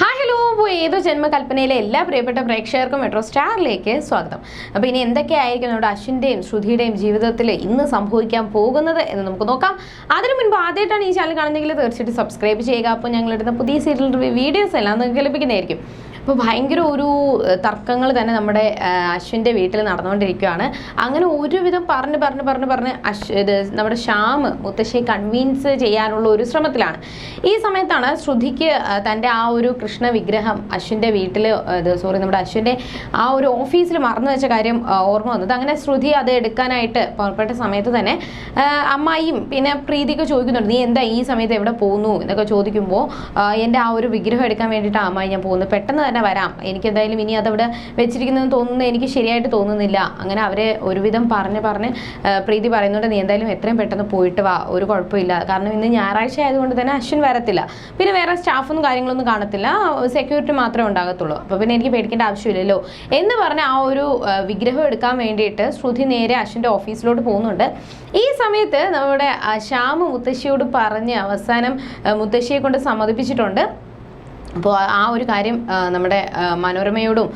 Hi hello. അപ്പോൾ ഏതോ ജന്മകൽപ്പനയിലെ എല്ലാ പ്രിയപ്പെട്ട പ്രേക്ഷകർക്കും മെട്രോ സ്റ്റാറിലേക്ക് സ്വാഗതം. അപ്പോൾ ഇനി എന്തൊക്കെയായിരിക്കും നമ്മുടെ അശ്വിന്റെയും ശ്രുതിയുടെയും ജീവിതത്തിൽ ഇന്ന് സംഭവിക്കാൻ പോകുന്നത് എന്ന് നമുക്ക് നോക്കാം. അതിനു മുൻപ് ആദ്യമായിട്ടാണ് ഈ ചാനൽ കാണുന്നതെങ്കിൽ തീർച്ചയായിട്ടും സബ്സ്ക്രൈബ് ചെയ്യുക. അപ്പോൾ ഞങ്ങളിടുന്ന പുതിയ സീരിയൽ വീഡിയോസ് എല്ലാം നിങ്ങൾക്ക് ലഭിക്കുന്നതായിരിക്കും. അപ്പോൾ ഭയങ്കര ഒരു തർക്കങ്ങൾ തന്നെ നമ്മുടെ അശ്വിന്റെ വീട്ടിൽ നടന്നുകൊണ്ടിരിക്കുകയാണ് അങ്ങനെ ഒരുവിധം പറഞ്ഞ് പറഞ്ഞ് പറഞ്ഞ് പറഞ്ഞ് അശ് ഇത് നമ്മുടെ ശ്യാം മുത്തശ്ശിയെ കൺവിൻസ് ചെയ്യാനുള്ള ഒരു ശ്രമത്തിലാണ്. ഈ സമയത്താണ് ശ്രുതിക്ക് തന്റെ ആ ഒരു കൃഷ്ണ വിഗ്രഹം അശ്വിന്റെ വീട്ടിൽ സോറി നമ്മുടെ അശ്വിന്റെ ആ ഒരു ഓഫീസിൽ മറന്നു വെച്ച കാര്യം ഓർമ്മ വന്നത്. അങ്ങനെ ശ്രുതി അത് എടുക്കാനായിട്ട് പുറപ്പെട്ട സമയത്ത് തന്നെ അമ്മായിയും പിന്നെ പ്രീതിയൊക്കെ ചോദിക്കുന്നുണ്ട് നീ എന്താ ഈ സമയത്ത് എവിടെ പോകുന്നു? എന്നൊക്കെ ചോദിക്കുമ്പോൾ എന്റെ ആ ഒരു വിഗ്രഹം എടുക്കാൻ വേണ്ടിയിട്ട് അമ്മായി ഞാൻ പോകുന്നു പെട്ടെന്ന് തന്നെ വരാം. എനിക്കെന്തായാലും ഇനി അതവിടെ വെച്ചിരിക്കുന്നതെന്ന് തോന്നുന്നത് എനിക്ക് ശരിയായിട്ട് തോന്നുന്നില്ല. അങ്ങനെ അവരെ ഒരുവിധം പറഞ്ഞ് പറഞ്ഞ് പ്രീതി പറയുന്നുണ്ട് നീ എന്തായാലും എത്രയും പെട്ടെന്ന് പോയിട്ട് വാ. ഒരു കുഴപ്പമില്ല. കാരണം ഇന്ന് ഞായറാഴ്ച ആയതുകൊണ്ട് തന്നെ അശ്വിൻ വരത്തില്ല. പിന്നെ വേറെ സ്റ്റാഫൊന്നും കാര്യങ്ങളൊന്നും കാണത്തില്ല. സെക്യൂരിറ്റി മാത്രമേ ഉണ്ടാകത്തുള്ളൂ. അപ്പോൾ പിന്നെ എനിക്ക് പേടിക്കേണ്ട ആവശ്യമില്ലല്ലോ. എന്ന് പറഞ്ഞ് ആ ഒരു വിഗ്രഹം എടുക്കാൻ വേണ്ടിയിട്ട് ശ്രുതി നേരെ അശ്വിന്റെ ഓഫീസിലോട്ട് പോകുന്നുണ്ട്. ഈ സമയത്ത് നമ്മുടെ ശ്യാമ് മുത്തശ്ശിയോട് പറഞ്ഞ് അവസാനം മുത്തശ്ശിയെ കൊണ്ട് സമ്മതിപ്പിച്ചിട്ടുണ്ട്. അപ്പോൾ ആ ഒരു കാര്യം നമ്മുടെ മനോരമയോടും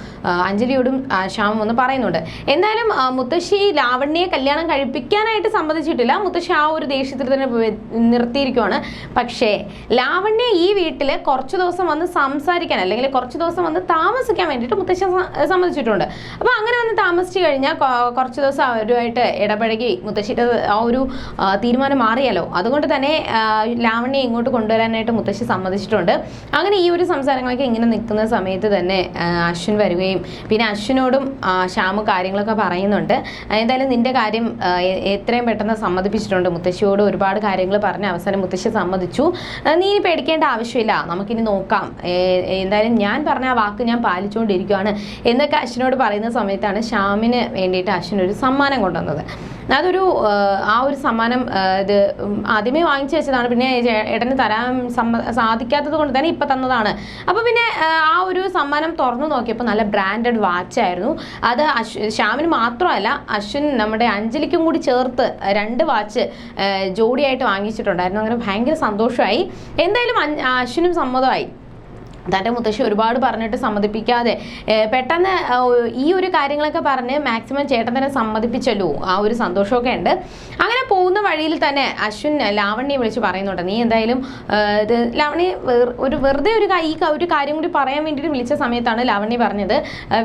അഞ്ജലിയോടും ശ്യാമം ഒന്ന് പറയുന്നുണ്ട്. എന്തായാലും മുത്തശ്ശി ലാവണ്യെ കല്യാണം കഴിപ്പിക്കാനായിട്ട് സമ്മതിച്ചിട്ടില്ല. മുത്തശ്ശി ആ ഒരു ദേഷ്യത്തിൽ തന്നെ നിർത്തിയിരിക്കുവാണ്. പക്ഷേ ലാവണ്യ ഈ വീട്ടിൽ കുറച്ച് ദിവസം വന്ന് സംസാരിക്കാൻ അല്ലെങ്കിൽ കുറച്ച് ദിവസം വന്ന് താമസിക്കാൻ വേണ്ടിയിട്ട് മുത്തശ്ശി സമ്മതിച്ചിട്ടുണ്ട്. അപ്പോൾ അങ്ങനെ വന്ന് താമസിച്ച് കഴിഞ്ഞാൽ കുറച്ച് ദിവസം അവരുമായിട്ട് ഇടപഴകി മുത്തശ്ശിയുടെ ആ ഒരു തീരുമാനം മാറിയാലോ അതുകൊണ്ട് തന്നെ ലാവണ്യെ ഇങ്ങോട്ട് കൊണ്ടുവരാനായിട്ട് മുത്തശ്ശി സമ്മതിച്ചിട്ടുണ്ട്. അങ്ങനെ ഈ ഒരു സംസാരങ്ങളൊക്കെ ഇങ്ങനെ നിൽക്കുന്ന സമയത്ത് തന്നെ അശ്വിൻ വരികയും പിന്നെ അശ്വിനോടും ശ്യാമു കാര്യങ്ങളൊക്കെ പറയുന്നുണ്ട്. എന്തായാലും നിന്റെ കാര്യം എത്രയും പെട്ടെന്ന് സമ്മതിപ്പിച്ചിട്ടുണ്ട്. മുത്തശ്ശിയോട് ഒരുപാട് കാര്യങ്ങൾ പറഞ്ഞ് അവസാനം മുത്തശ്ശി സമ്മതിച്ചു. നീ ഇനി പേടിക്കേണ്ട ആവശ്യമില്ല. നമുക്കിനി നോക്കാം. എന്തായാലും ഞാൻ പറഞ്ഞ ആ വാക്ക് ഞാൻ പാലിച്ചുകൊണ്ടിരിക്കുകയാണ് എന്നൊക്കെ അശ്വിനോട് പറയുന്ന സമയത്താണ് ശ്യാമിന് വേണ്ടിയിട്ട് അശ്വിൻ ഒരു സമ്മാനം കൊണ്ടുവന്നത്. അതൊരു ആ, ഒരു സമ്മാനം ഇത് ആദ്യമേ വാങ്ങിച്ചു വെച്ചതാണ്. പിന്നെ ഏട്ടന് തരാൻ സമ്മ സാധിക്കാത്തത് കൊണ്ട് തന്നെ ഇപ്പം തന്നതാണ്. അപ്പോൾ പിന്നെ ആ, ഒരു സമ്മാനം തുറന്നു നോക്കിയപ്പോൾ നല്ല ബ്രാൻഡഡ് വാച്ചായിരുന്നു അത് ശ്യാമിന് മാത്രമല്ല അശ്വിൻ നമ്മുടെ അഞ്ജലിക്കും കൂടി ചേർത്ത് രണ്ട് വാച്ച് ജോഡിയായിട്ട് വാങ്ങിച്ചിട്ടുണ്ടായിരുന്നു. അങ്ങനെ ഭയങ്കര സന്തോഷമായി. എന്തായാലും അശ്വിനും സമ്മതമായി. തന്റെ മുത്തശ്ശി ഒരുപാട് പറഞ്ഞിട്ട് സമ്മതിപ്പിക്കാതെ പെട്ടെന്ന് ഈ ഒരു കാര്യങ്ങളൊക്കെ പറഞ്ഞ് മാക്സിമം ചേട്ടൻ തന്നെ സമ്മതിപ്പിച്ചല്ലോ. ആ ഒരു സന്തോഷമൊക്കെ ഉണ്ട്. അങ്ങനെ പോകുന്ന വഴിയിൽ തന്നെ അശ്വിൻ ലാവണ്യെ വിളിച്ച് പറയുന്നുണ്ട്. നീ എന്തായാലും ഇത് ലാവണ്യ ഒരു വെറുതെ ഒരു ഈ ഒരു കാര്യം കൂടി പറയാൻ വേണ്ടിയിട്ട് വിളിച്ച സമയത്താണ് ലാവണ്യ പറഞ്ഞത്.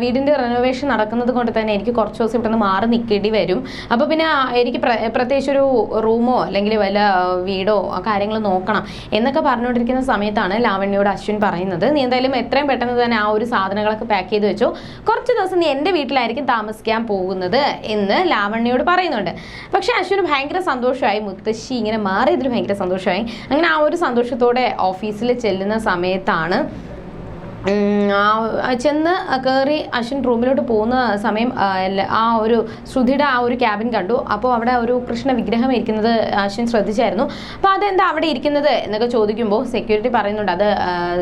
വീടിന്റെ റെനോവേഷൻ നടക്കുന്നത് കൊണ്ട് തന്നെ എനിക്ക് കുറച്ച് ദിവസം ഇവിടെ നിന്ന് മാറി നിൽക്കേണ്ടി വരും. അപ്പോൾ പിന്നെ എനിക്ക് പ്രത്യേകിച്ച് ഒരു റൂമോ അല്ലെങ്കിൽ വല്ല വീടോ കാര്യങ്ങൾ നോക്കണം എന്നൊക്കെ പറഞ്ഞുകൊണ്ടിരിക്കുന്ന സമയത്താണ് ലാവണ്യോട് അശ്വിൻ പറയുന്നത്. നീ എന്തായാലും എത്രയും പെട്ടെന്ന് തന്നെ ആ ഒരു സാധനങ്ങളൊക്കെ പാക്ക് ചെയ്ത് വെച്ചു. കുറച്ച് ദിവസം നീ എന്റെ വീട്ടിലായിരിക്കും താമസിക്കാൻ പോകുന്നത് എന്ന് ലാവണ്യോട് പറയുന്നുണ്ട്. പക്ഷെ അശ്വിന് ഭയങ്കര സന്തോഷമായി. മുത്തശ്ശി ഇങ്ങനെ മാറിയതിന് ഭയങ്കര സന്തോഷമായി. അങ്ങനെ ആ ഒരു സന്തോഷത്തോടെ ഓഫീസിൽ ചെല്ലുന്ന സമയത്താണ് ചെന്ന് കയറി അശ്വിൻ റൂമിലോട്ട് പോകുന്ന സമയം ആ, ഒരു ശ്രുതിയുടെ ആ ഒരു ക്യാബിൻ കണ്ടു. അപ്പോൾ അവിടെ ഒരു കൃഷ്ണ വിഗ്രഹം ഇരിക്കുന്നത് അശ്വിൻ ശ്രദ്ധിച്ചായിരുന്നു. അപ്പോൾ അതെന്താ അവിടെ ഇരിക്കുന്നത് എന്നൊക്കെ ചോദിക്കുമ്പോൾ സെക്യൂരിറ്റി പറയുന്നുണ്ട്. അത്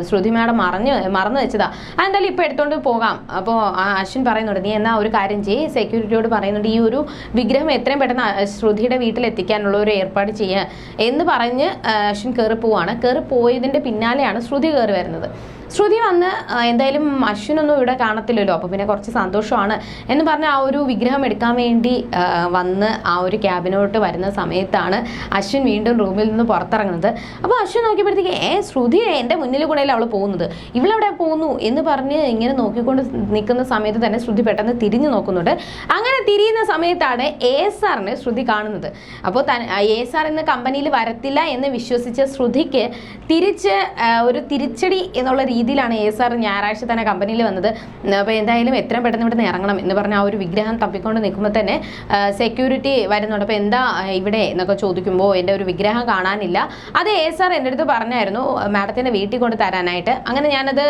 ശ്രുതി മാഡം മറഞ്ഞ് മറന്നു വെച്ചതാ. അതെന്തായാലും ഇപ്പോൾ എടുത്തുകൊണ്ട് പോകാം. അപ്പോൾ അശ്വിൻ പറയുന്നുണ്ട് നീ എന്നാ ഒരു കാര്യം ചെയ്യ്. സെക്യൂരിറ്റിയോട് പറയുന്നുണ്ട് ഈ ഒരു വിഗ്രഹം എത്രയും പെട്ടെന്ന് ശ്രുതിയുടെ വീട്ടിൽ എത്തിക്കാനുള്ള ഒരു ഏർപ്പാട് ചെയ്യുക എന്ന് പറഞ്ഞ് അശ്വിൻ കയറി പോവാണ് കയറി പോയതിന്റെ പിന്നാലെയാണ് ശ്രുതി കയറി വരുന്നത്. ശ്രുതി വന്ന് എന്തായാലും അശ്വിനൊന്നും ഇവിടെ കാണത്തില്ലല്ലോ അപ്പോൾ പിന്നെ കുറച്ച് സന്തോഷമാണ് എന്ന് പറഞ്ഞ് ആ ഒരു വിഗ്രഹം എടുക്കാൻ വേണ്ടി വന്ന് ആ ഒരു ക്യാബിനോട്ട് വരുന്ന സമയത്താണ് അശ്വിൻ വീണ്ടും റൂമിൽ നിന്ന് പുറത്തിറങ്ങുന്നത്. അപ്പോൾ അശ്വിൻ നോക്കിയപ്പോഴത്തേക്ക് ഏ ശ്രുതി എന്റെ മുന്നിൽ കൂടെ അവൾ പോകുന്നത്? ഇവളെവിടെ പോകുന്നു? എന്ന് പറഞ്ഞ് ഇങ്ങനെ നോക്കിക്കൊണ്ട് നിൽക്കുന്ന സമയത്ത് തന്നെ ശ്രുതി പെട്ടെന്ന് തിരിഞ്ഞു നോക്കുന്നുണ്ട്. അങ്ങനെ തിരിയുന്ന സമയത്താണ് എ എസ് ആറിനെ ശ്രുതി കാണുന്നത്. അപ്പോൾ എ എസ് ആർ എന്ന കമ്പനിയിൽ വരത്തില്ല എന്ന് വിശ്വസിച്ച ശ്രുതിക്ക് തിരിച്ച് ഒരു തിരിച്ചടി എന്നുള്ള രീതിയിലാണ് എ എസ് ആർ ഞായറാഴ്ച തന്നെ കമ്പനിയിൽ വന്നത്. അപ്പോൾ എന്തായാലും എത്രയും പെട്ടെന്ന് ഇവിടെ നിന്ന് ഇറങ്ങണം എന്ന് പറഞ്ഞ ആ ഒരു വിഗ്രഹം തപ്പിക്കൊണ്ട് നിൽക്കുമ്പോൾ തന്നെ സെക്യൂരിറ്റി വരുന്നുണ്ട്. അപ്പോൾ എന്താ ഇവിടെ എന്നൊക്കെ ചോദിക്കുമ്പോൾ എന്റെ ഒരു വിഗ്രഹം കാണാനില്ല. അത് എ എസ് ആർ എന്റെ അടുത്ത് പറഞ്ഞായിരുന്നു മാഡത്തിന്റെ വീട്ടിൽ കൊണ്ട് തരാനായിട്ട്. അങ്ങനെ ഞാനത്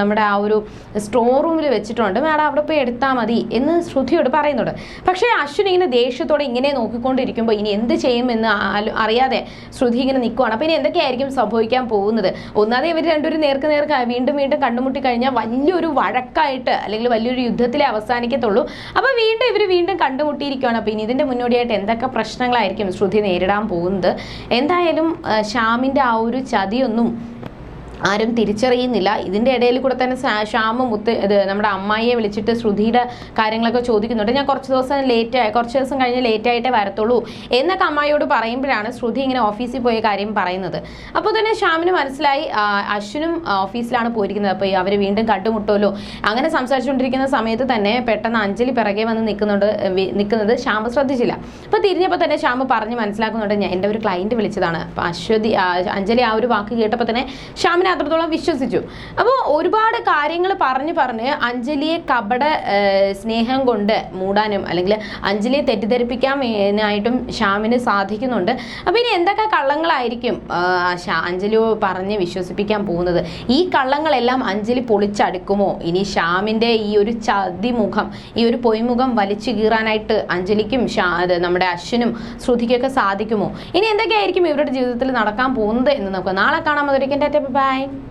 നമ്മുടെ ആ ഒരു സ്റ്റോർ റൂമിൽ വെച്ചിട്ടുണ്ട്. മാഡം അവിടെ പോയി എടുത്താൽ മതി എന്ന് ശ്രുതിയോട് പറയുന്നുണ്ട്. പക്ഷേ അശ്വിൻ ഇങ്ങനെ ദേഷ്യത്തോടെ ഇങ്ങനെ നോക്കിക്കൊണ്ടിരിക്കുമ്പോൾ ഇനി എന്ത് ചെയ്യുമെന്ന് അറിയാതെ ശ്രുതി ഇങ്ങനെ നിൽക്കുവാണ് അപ്പോൾ ഇനി എന്തൊക്കെയായിരിക്കും സംഭവിക്കാൻ പോകുന്നത്? ഒന്നാതെ ഇവർ രണ്ടുപേരും നേർക്ക് നേർക്ക് വീണ്ടും വീണ്ടും കണ്ടുമുട്ടി കഴിഞ്ഞാൽ വലിയൊരു വഴക്കായിട്ട് അല്ലെങ്കിൽ വലിയൊരു യുദ്ധത്തിലെ അവസാനിക്കത്തുള്ളൂ. അപ്പോൾ വീണ്ടും ഇവർ വീണ്ടും കണ്ടുമുട്ടിയിരിക്കുകയാണ് അപ്പോൾ ഇനി ഇതിന്റെ മുന്നോടിയായിട്ട് എന്തൊക്കെ പ്രശ്നങ്ങളായിരിക്കും ശ്രുതി നേരിടാൻ പോകുന്നത്? എന്തായാലും ശ്യാമിന്റെ ആ ഒരു ചതിയൊന്നും ആരും തിരിച്ചറിയുന്നില്ല. ഇതിന്റെ ഇടയിൽ കൂടെ തന്നെ ശ്യാമ മുത്ത് ഇത് നമ്മുടെ അമ്മായിയെ വിളിച്ചിട്ട് ശ്രുതിയുടെ കാര്യങ്ങളൊക്കെ ചോദിക്കുന്നുണ്ട്. ഞാൻ കുറച്ച് ദിവസം ലേറ്റ് കുറച്ച് ദിവസം കഴിഞ്ഞ് ലേറ്റ് ആയിട്ടേ വരത്തുള്ളൂ എന്നൊക്കെ അമ്മായിയോട് പറയുമ്പോഴാണ് ശ്രുതി ഇങ്ങനെ ഓഫീസിൽ പോയ കാര്യം പറയുന്നത്. അപ്പോൾ തന്നെ ശ്യാമിന് മനസ്സിലായി അശ്വിനും ഓഫീസിലാണ് പോയിരിക്കുന്നത്. അപ്പോൾ അവർ വീണ്ടും കണ്ടുമുട്ടുമല്ലോ. അങ്ങനെ സംസാരിച്ചുകൊണ്ടിരിക്കുന്ന സമയത്ത് തന്നെ പെട്ടെന്ന് അഞ്ജലി പിറകെ വന്ന് നിൽക്കുന്നുണ്ട് നിൽക്കുന്നത് ശ്യാമ ശ്രദ്ധിച്ചില്ല. അപ്പോൾ തിരിഞ്ഞപ്പോൾ തന്നെ ശ്യാമ പറഞ്ഞ് മനസ്സിലാക്കുന്നുണ്ട് ഞാൻ എന്റെ ഒരു ക്ലയന്റ് വിളിച്ചതാണ്. അപ്പോൾ അശ്വതി അഞ്ജലി ആ ഒരു വാക്ക് കേട്ടപ്പോൾ തന്നെ ശ്യാമിനെ അത്രത്തോളം വിശ്വസിച്ചു. അപ്പോൾ ഒരുപാട് കാര്യങ്ങൾ പറഞ്ഞ് പറഞ്ഞ് അഞ്ജലിയെ കപട സ്നേഹം കൊണ്ട് മൂടാനും അല്ലെങ്കിൽ അഞ്ജലിയെ തെറ്റിദ്ധരിപ്പിക്കാനായിട്ടും ശ്യാമിന് സാധിക്കുന്നുണ്ട്. അപ്പോൾ ഇനി എന്തൊക്കെ കള്ളങ്ങളായിരിക്കും അഞ്ജലി പറഞ്ഞ് വിശ്വസിപ്പിക്കാൻ പോകുന്നത്? ഈ കള്ളങ്ങളെല്ലാം അഞ്ജലി പൊളിച്ചടുക്കുമോ? ഇനി ശ്യാമിന്റെ ഈ ഒരു ചതിമുഖം ഈ ഒരു പൊയ്മുഖം വലിച്ചു കീറാനായിട്ട് അഞ്ജലിക്കും നമ്മുടെ അശ്വനും ശ്രുതിക്കൊക്കെ സാധിക്കുമോ? ഇനി എന്തൊക്കെയായിരിക്കും ഇവരുടെ ജീവിതത്തിൽ നടക്കാൻ പോകുന്നത് എന്ന് നമുക്ക് നാളെ കാണാം. അതൊരിക്കൽ ബൈ. Bye.